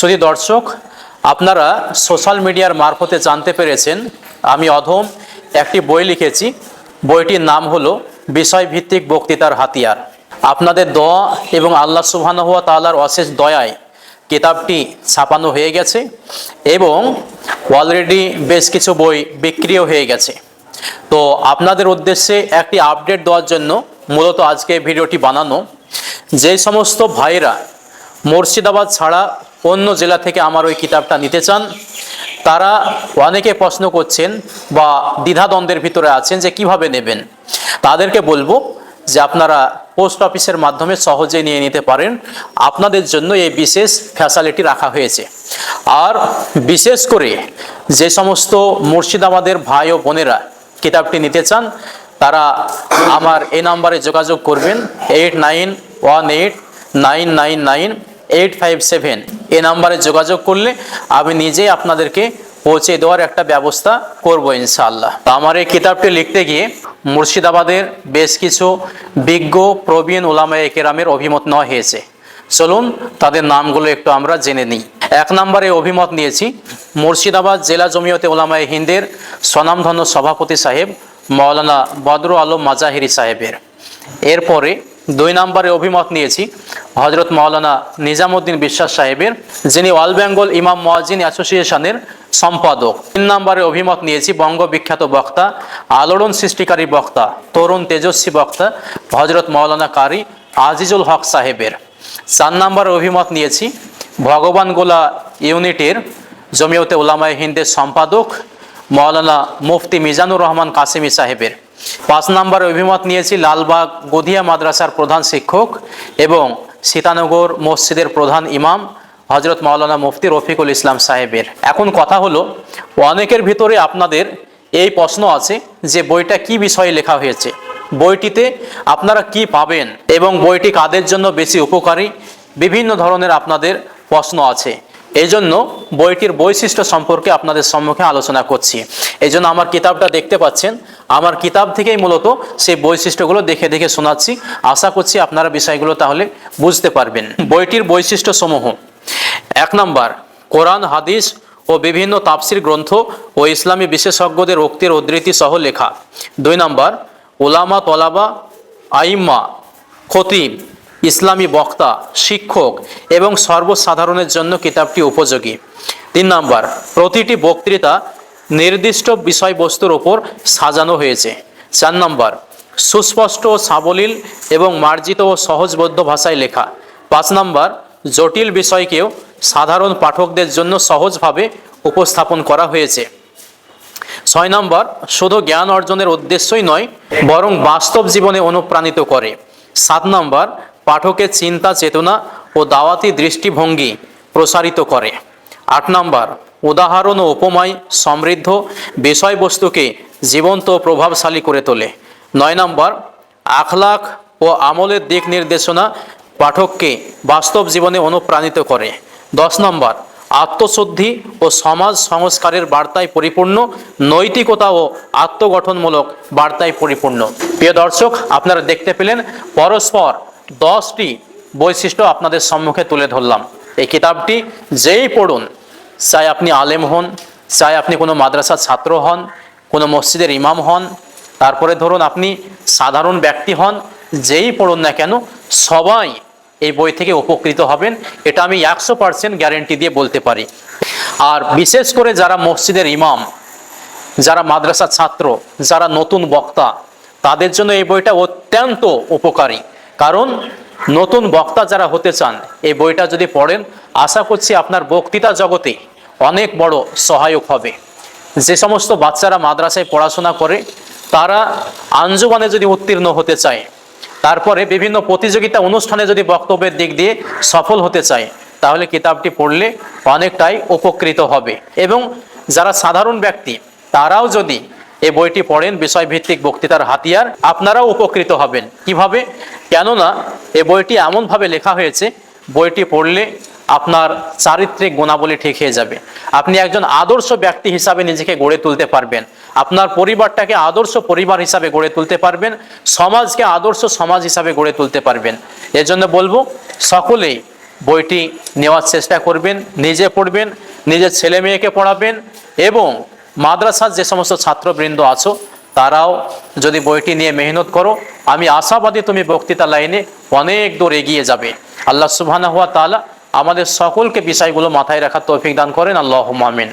শুধু দর্শক, আপনারা সোশ্যাল মিডিয়ার মারফতে জানতে পেরেছেন, আমি অধম একটি বই লিখেছি। বইটির নাম হলো বিষয়ভিত্তিক বক্তৃতার হাতিয়ার। আপনাদের দোয়া এবং আল্লাহ সুবহানাহুয়া তাআলার অশেষ দয়ায় কিতাবটি ছাপানো হয়ে গেছে এবং অলরেডি বেশ কিছু বই বিক্রিও হয়ে গেছে। তো আপনাদের উদ্দেশ্যে একটি আপডেট দেওয়ার জন্য মূলত আজকে ভিডিওটি বানানো। যে সমস্ত ভাইরা মুর্শিদাবাদ ছাড়া অন্য জেলা থেকে আমার ওই কিতাবটা নিতে চান। তারা অনেকে প্রশ্ন করছেন বা দ্বিধাদ্বন্দ্বের ভিতরে আছেন যে কীভাবে নেবেন। তাদেরকে বলব যে আপনারা পোস্ট অফিসের মাধ্যমে সহজে নিয়ে নিতে পারেন। আপনাদের জন্য এই বিশেষ ফ্যাসিলিটি রাখা হয়েছে। আর বিশেষ করে যে সমস্ত মুর্শিদাবাদের ভাই ও বোনেরা কিতাবটি নিতে চান, তারা আমার এই নাম্বারে যোগাযোগ করবেন। Eight nine one eight nine nine nine eight five seven এই নাম্বারে যোগাযোগ করলে আমি নিজেই আপনাদেরকে পৌঁছে দেওয়ার একটা ব্যবস্থা করব ইনশাআল্লাহ। আমার এই কিতাবটি লিখতে গিয়ে মুর্শিদাবাদের বেশ কিছু বিজ্ঞ প্রবীণ ওলামায়ে কেরামের অভিমত নেওয়া হয়েছে। চলুন তাদের নামগুলো একটু আমরা জেনে নিই। এক নম্বরে অভিমত নিয়েছি, মুর্শিদাবাদ জেলা জমিয়তে ওলামায়ে হিন্দের স্বনামধন্য সভাপতি সাহেব মাওলানা বদরু আলম মাজাহিরি সাহেবের। এরপরে দুই নম্বরে অভিমত নিয়েছি হজরত মাওলানা নিজামুদ্দিন বিশ্বাস সাহেবের, যিনি অল বেঙ্গল ইমাম মোয়াজিন অ্যাসোসিয়েশনের সম্পাদক। তিন নম্বরে অভিমত নিয়েছি বঙ্গ বিখ্যাত বক্তা, আলোড়ন সৃষ্টিকারী বক্তা, তরুণ তেজস্বী বক্তা হজরত মাওলানা কারি আজিজুল হক সাহেবের। চার নম্বরে অভিমত নিয়েছি ভগবান গোলা ইউনিটের জমিয়তে ওলামায় হিন্দের সম্পাদক মৌলানা মুফতি মিজানুর রহমান কাসিমি সাহেবের। পাঁচ নম্বরে অভিমত নিয়েছি লালবাগ গদিয়া মাদ্রাসার প্রধান শিক্ষক এবং সীতানগর মসজিদের প্রধান ইমাম হজরত মাওলানা মুফতি রফিকুল ইসলাম সাহেবের। এখন কথা হলো, অনেকের ভিতরে আপনাদের এই প্রশ্ন আছে যে বইটা কি বিষয়ে লেখা হয়েছে? বইটিতে আপনারা কি পাবেন এবং বইটি কাদের জন্য বেশি উপকারী? বিভিন্ন ধরনের আপনাদের প্রশ্ন আছে। এই জন্য বইটির বৈশিষ্ট্য সম্পর্কে আপনাদের সম্মুখে আলোচনা করছি। এই জন্য আমার কিতাবটা দেখতে পাচ্ছেন আমার কিতাব থেকেই মূলত সেই বৈশিষ্ট্যগুলো দেখে দেখে শোনাচ্ছি। আশা করছি আপনারা বিষয়গুলো তাহলে বুঝতে পারবেন। বইটির বৈশিষ্ট্য সমূহ এক নম্বর, কোরআন, হাদিস ও বিভিন্ন তাফসির গ্রন্থ ও ইসলামী বিশেষজ্ঞদের উক্তির উদ্ধৃতি সহ লেখা। দুই নম্বর ওলামা তলাবা, আইম্মা, খতিব, ইসলামী বক্তা, শিক্ষক এবং সর্বসাধারণের জন্য কিতাবটি উপযোগী। তিন নম্বর, প্রতিটি বক্তৃতা নির্দিষ্ট বিষয়বস্তুর ওপর সাজানো হয়েছে। চার নম্বর, সুস্পষ্ট ও সাবলীল এবং মার্জিত ও সহজবোধ্য ভাষায় লেখা। পাঁচ নম্বর, জটিল বিষয়কেও সাধারণ পাঠকদের জন্য সহজভাবে উপস্থাপন করা হয়েছে। ছয় নম্বর, শুধু জ্ঞান অর্জনের উদ্দেশ্যই নয়, বরং বাস্তব জীবনে অনুপ্রাণিত করে। সাত নম্বর, পাঠকের চিন্তা চেতনা ও দাওয়াতি দৃষ্টিভঙ্গি প্রসারিত করে। আট নম্বর উদাহরণ ও উপমায় সমৃদ্ধ বিষয়বস্তুকে জীবন্ত প্রভাবশালী করে তোলে। নয় নম্বর, আখলাখ ও আমলের দিক নির্দেশনা পাঠককে বাস্তব জীবনে অনুপ্রাণিত করে। দশ নম্বর, আত্মশুদ্ধি ও সমাজ সংস্কারের বার্তায় পরিপূর্ণ, নৈতিকতা ও আত্মগঠনমূলক বার্তায় পরিপূর্ণ। প্রিয় দর্শক, আপনারা দেখতে পেলেন পরস্পর দশটি বৈশিষ্ট্য আপনাদের সম্মুখে তুলে ধরলাম। এই কিতাবটি যেই পড়ুন চাই আপনি আলেম হন, চাই আপনি কোনো মাদ্রাসার ছাত্র হন, কোনো মসজিদের ইমাম হন। তারপরে ধরুন আপনি সাধারণ ব্যক্তি হন, যেই পড়ুন না কেন সবাই এই বই থেকে উপকৃত হবেন, এটা আমি একশো পার্সেন্ট গ্যারেন্টি দিয়ে বলতে পারি। আর বিশেষ করে যারা মসজিদের ইমাম, যারা মাদ্রাসার ছাত্র, যারা নতুন বক্তা, তাদের জন্য এই বইটা অত্যন্ত উপকারী। কারণ নতুন বক্তা যারা হতে চান, এই বইটা যদি পড়েন, আশা করছি আপনার বক্তৃতা জগতে অনেক বড় সহায়ক হবে। যে সমস্ত বাচ্চারা মাদ্রাসায় পড়াশোনা করে, তারা আঞ্জুমানে যদি উত্তীর্ণ হতে চায়, তারপরে বিভিন্ন প্রতিযোগিতা অনুষ্ঠানে যদি বক্তব্যের দিক দিয়ে সফল হতে চায়, তাহলে কিতাবটি পড়লে অনেকটাই উপকৃত হবে। এবং যারা সাধারণ ব্যক্তি, তারাও যদি এই বইটি পড়েন, বিষয়ভিত্তিক বক্তৃতার হাতিয়ার, আপনারাও উপকৃত হবেন। কীভাবে? কেননা এই বইটি এমনভাবে লেখা হয়েছে, বইটি পড়লে আপনার চারিত্রিক গুণাবলী ঠিক হয়ে যাবে। আপনি একজন আদর্শ ব্যক্তি হিসাবে নিজেকে গড়ে তুলতে পারবেন। আপনার পরিবারটাকে আদর্শ পরিবার হিসাবে গড়ে তুলতে পারবেন। সমাজকে আদর্শ সমাজ হিসাবে গড়ে তুলতে পারবেন। এজন্য বলব, সকলেই বইটি নেওয়ার চেষ্টা করবেন, নিজে পড়বেন, নিজের ছেলে মেয়েকে পড়াবেন এবং মাদ্রাসার যে সমস্ত ছাত্রবৃন্দ আছো, তারাও যদি বইটি নিয়ে মেহনত করো, আমি আশাবাদী তুমি বক্তৃতা লাইনে অনেক দূর এগিয়ে যাবে। আল্লাহ সুবহানাহু ওয়া তাআলা আমাদের সকলকে বিষয়গুলো মাথায় রাখার তৌফিক দান করেন। আল্লাহ আমিন।